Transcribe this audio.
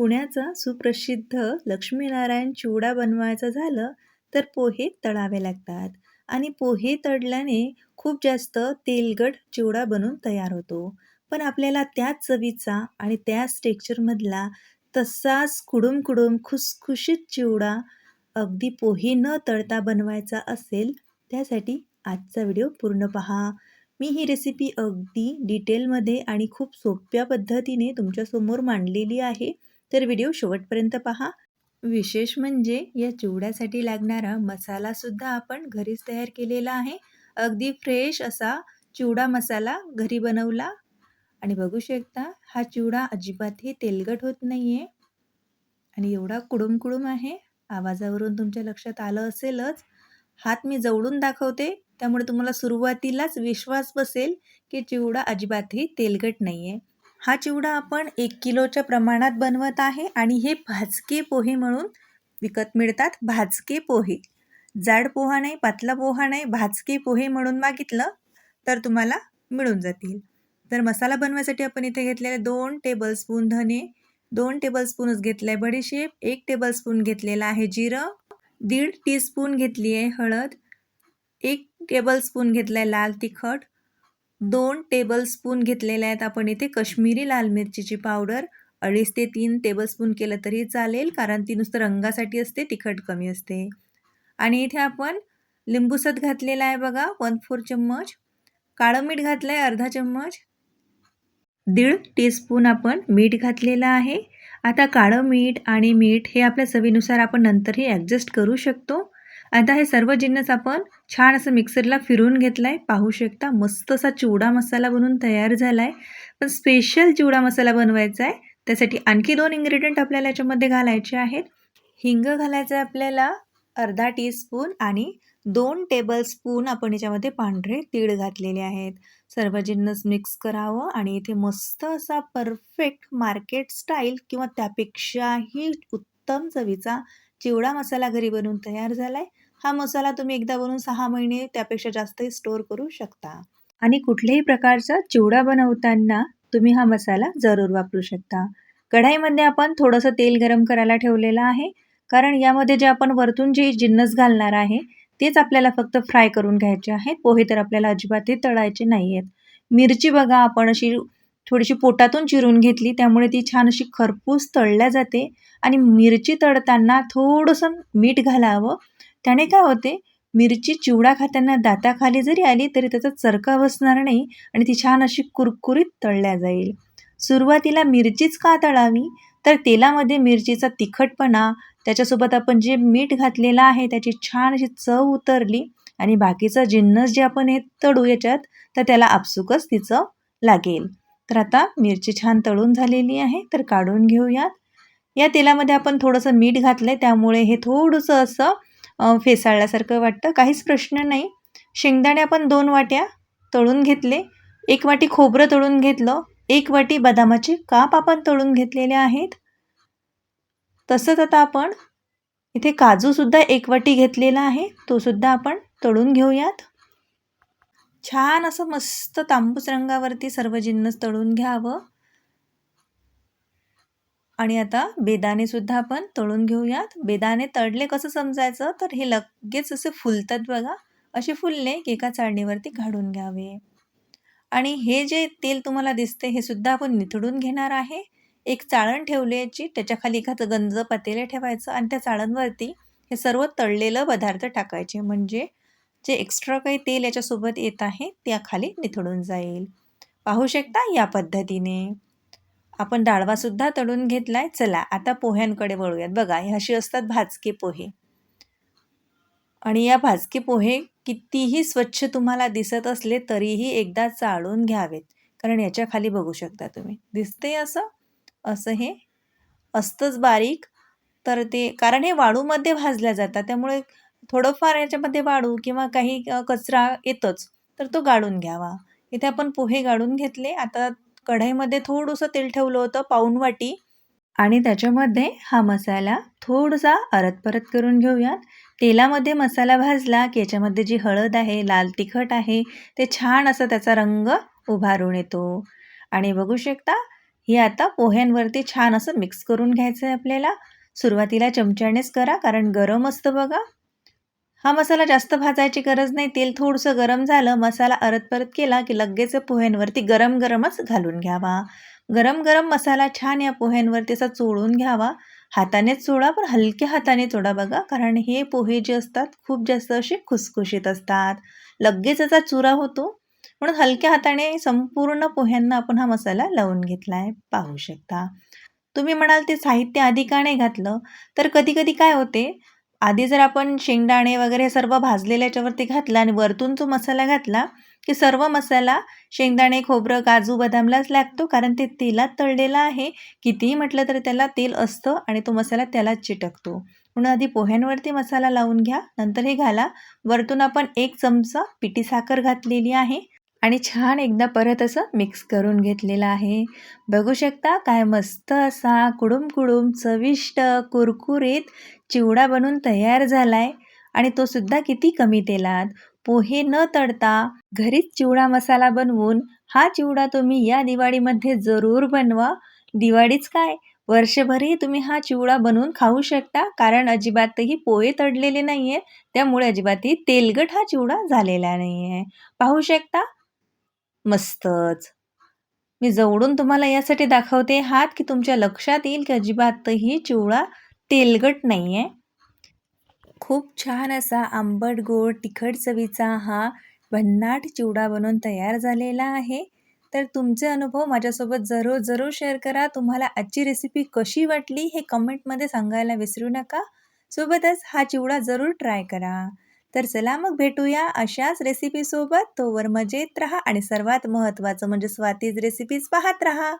पुण्याचा सुप्रसिद्ध लक्ष्मीनारायण चिवडा बनवायचं झालं तर पोहे तळावे लागतात. आणि पोहे तळल्याने खूप जास्त तेलगट चिवडा बनून तयार होतो. पण आपल्याला त्याच चवीचा आणि त्याच टेक्स्चरमधला तसाच कुडूम कुडूम खुसखुशीत चिवडा अगदी पोहे न तळता बनवायचा असेल त्यासाठी आजचा व्हिडिओ पूर्ण पहा. मी ही रेसिपी अगदी डिटेलमध्ये आणि खूप सोप्या पद्धतीने तुमच्यासमोर मांडलेली आहे. तर व्हिडिओ शेवटपर्यंत पहा. विशेष म्हणजे या चिवड्यासाठी लागणारा मसालासुद्धा आपण घरीच तयार केलेला आहे. अगदी फ्रेश असा चिवडा मसाला घरी बनवला. आणि बघू शकता हा चिवडा अजिबातही तेलकट होत नाही आहे आणि एवढा कुडूम कुडूम आहे. आवाजावरून तुमच्या लक्षात आलं असेलच. हात मी जवळून दाखवते. त्यामुळे तुम्हाला सुरुवातीलाच विश्वास बसेल की चिवडा अजिबातही तेलकट नाही आहे हा चिवडा आपण एक किलोच्या प्रमाणात बनवत आहे आणि हे भाजके पोहे म्हणून विकत मिळतात. भाजके पोहे. जाड पोहा नाही पातला पोहा नाही भाजके पोहे म्हणून मागितलं तर तुम्हाला मिळून जातील. तर मसाला बनवायसाठी आपण इथे घेतलेले दोन टेबलस्पून धने दोन टेबलस्पूनच घेतलं आहे बडीशेप एक टेबलस्पून घेतलेला आहे जिरं दीड टीस्पून घेतली आहे हळद एक टेबलस्पून घेतला आहे लाल तिखट दोन टेबलस्पून घेतलेले आहेत. आपण इथे कश्मीरी लाल मिरचीची पावडर अडीच ते तीन टेबलस्पून केलं तरी चालेल कारण ती नुसतं रंगासाठी असते तिखट कमी असते. आणि इथे आपण लिंबूसत घातलेला आहे बघा वन फोर चम्मच. काळं मीठ घातलं आहे अर्धा चम्मच. दीड टीस्पून आपण मीठ घातलेलं आहे. आता काळं मीठ आणि मीठ हे आपल्या चवीनुसार आपण नंतरही ॲडजस्ट करू शकतो. आता हे सर्व जिन्नस आपण छान असं मिक्सरला फिरून घेतलं आहे पाहू शकता मस्त असा चिवडा मसाला बनवून तयार झाला आहे पण स्पेशल चिवडा मसाला बनवायचा आहे. त्यासाठी आणखी दोन इन्ग्रेडियंट आपल्याला याच्यामध्ये घालायचे आहेत. हिंग घालायचं आहे आपल्याला अर्धा टीस्पून आणि दोन टेबलस्पून आपण याच्यामध्ये पांढरे तीळ घातलेले आहेत. सर्व जिन्नस मिक्स करावं आणि इथे मस्त असा परफेक्ट मार्केट स्टाईल किंवा त्यापेक्षाही उत्तम चवीचा चिवडा मसाला घरी बनवून तयार झाला आहे हा मसाला तुम्ही एकदा बनवून सहा महिने त्यापेक्षा जास्तही स्टोअर करू शकता. आणि कुठल्याही प्रकारचा चिवडा बनवताना तुम्ही हा मसाला जरूर वापरू शकता. कढाईमध्ये आपण थोडंसं तेल गरम करायला ठेवलेलं आहे. कारण यामध्ये जे आपण वरतून जे जिन्नस घालणार आहे तेच आपल्याला फक्त फ्राय करून घ्यायचे आहे. पोहे तर आपल्याला अजिबातही तळायचे नाही आहेत मिरची बघा आपण अशी थोडीशी पोटातून चिरून घेतली त्यामुळे ती छान अशी खरपूस तळल्या जाते. आणि मिरची तळताना थोडंसं मीठ घालावं. त्याने काय होते? मिरची चिवडा खाताना दाताखाली जरी आली तरी त्याचा चरका बसणार नाही आणि ती छान अशी कुरकुरीत तळल्या जाईल. सुरुवातीला मिरचीच का तळावी? तर तेलामध्ये मिरचीचा तिखटपणा त्याच्यासोबत आपण जे मीठ घातलेलं आहे त्याची छान अशी चव उतरली आणि बाकीचं जिन्नस जे आपण हे तळू याच्यात तर त्याला आपसुकच तिचं लागेल. तर आता मिरची छान तळून झालेली आहे तर काढून घेऊयात. या तेलामध्ये आपण थोडंसं मीठ घातलं आहे त्यामुळे हे थोडंसं असं फेसाळल्यासारखं वाटतं. काहीच प्रश्न नाही. शेंगदाणे आपण दोन वाट्या तळून घेतले. एक वाटी खोबरं तळून घेतलं. एक वाटी बदामाचे काप आपण तळून घेतलेले आहेत. तसंच आता आपण इथे काजूसुद्धा एक वाटी घेतलेला आहे. तोसुद्धा आपण तळून घेऊयात. छान असं मस्त तांबूस रंगावरती सर्व जिन्नस तळून घ्यावं. आणि आता बेदाणे सुद्धा आपण तळून घेऊयात. बेदाणे तळले कसं समजायचं? तर हे लगेच असे फुलतात बघा. असे फुलले की एका चाळणीवरती काढून घ्यावे. आणि हे जे तेल तुम्हाला दिसते हे सुद्धा आपण निथडून घेणार आहे. एक चाळण ठेवल्याची त्याच्याखाली एखादं गंज पातेले ठेवायचं आणि त्या चाळणवरती हे सर्व तळलेलं पदार्थ टाकायचे. म्हणजे जे एक्स्ट्रा काही तेल याच्यासोबत येत आहे त्याखाली निथळून जाईल. पाहू शकता या पद्धतीने. आपण डाळवासुद्धा तळून घेतला आहे चला आता पोह्यांकडे वळूयात. बघा हे अशी असतात भाजके पोहे. आणि या भाजके पोहे कितीही स्वच्छ तुम्हाला दिसत असले तरीही एकदा चाळून घ्यावेत. कारण याच्या खाली बघू शकता तुम्ही. दिसते असं? असं हे? असतंच बारीक. तर ते कारण हे वाळूमध्ये भाजल्या जातात. त्यामुळे थोडंफार याच्यामध्ये वाळू किंवा काही कचरा येतोच. तर तो गाळून घ्यावा. इथे आपण पोहे गाळून घेतले. आता कढईमध्ये थोडंसं तेल ठेवलं होतं पाऊण वाटी. आणि त्याच्यामध्ये हा मसाला थोडासा अरत परत करून घेऊयात. तेलामध्ये मसाला भाजला की याच्यामध्ये जी हळद आहे लाल तिखट आहे ते छान असं त्याचा रंग उभारून येतो. आणि बघू शकता हे आता पोह्यांवरती छान असं मिक्स करून घ्यायचं आहे आपल्याला. सुरुवातीला चमच्यानेच करा कारण गरम असतं बघा. हा मसाला जास्त भाजायची गरज नाही. तेल थोडंसं गरम झालं मसाला अरत परत केला की लगेच पोह्यांवरती गरम गरमच घालून घ्यावा. गरम गरम मसाला छान या पोह्यांवरती असा चोळून घ्यावा. हातानेच चोळा पण हलक्या हाताने चोळा बघा कारण हे पोहे जे असतात खूप जास्त असे खुसखुशीत असतात. लगेच त्याचा चुरा होतो म्हणून हलक्या हाताने संपूर्ण पोह्यांना आपण हा मसाला लावून घेतला आहे पाहू शकता. तुम्ही म्हणाल ते साहित्य आधी का नाही घातलं? तर कधी कधी काय होते आधी जर आपण शेंगदाणे वगैरे सर्व भाजलेल्या याच्यावरती घातला आणि वरतून जो मसाला घातला की सर्व मसाला शेंगदाणे खोबरं काजू बदामलाच लागतो कारण ते तेलात तळलेलं आहे. कितीही म्हटलं तरी त्याला तेल असतं आणि तो मसाला त्यालाच चिटकतो. म्हणून आधी पोह्यांवरती मसाला लावून घ्या नंतर हे घाला. वरतून आपण एक चमचा पिठी साखर घातलेली आहे. आणि छान एकदा परत असं मिक्स करून घेतलेलं आहे. बघू शकता काय मस्त असा कुडुम कुडुम चविष्ट कुरकुरीत चिवडा बनून तयार झाला आहे आणि तो सुद्धा किती कमी तेलात. पोहे न तडता घरीच चिवडा मसाला बनवून हा चिवडा तुम्ही या दिवाळीमध्ये जरूर बनवा. दिवाळीच काय? वर्षभरही तुम्ही हा चिवडा बनवून खाऊ शकता. कारण अजिबातही पोहे तडलेले नाही आहे त्यामुळे अजिबातही तेलगट हा चिवडा झालेला नाही आहे पाहू शकता मस्तच. मी जवळून तुम्हाला यासाठी दाखवते हात की तुमच्या लक्षात येईल की अजिबातही चिवडा तेलगट नाही आहे खूप छान असा आंबट गोड तिखट चवीचा हा भन्नाट चिवडा बनवून तयार झालेला आहे. तर तुमचे अनुभव माझ्यासोबत जरूर जरूर शेअर करा. तुम्हाला आजची रेसिपी कशी वाटली हे कमेंटमध्ये सांगायला विसरू नका. सोबतच हा चिवडा जरूर ट्राय करा. तर चला मग भेटूया अशाच रेसिपीसोबत तोवर मजेत राहा आणि सर्वात महत्त्वाचं म्हणजे स्वातीज रेसिपीज पाहत राहा.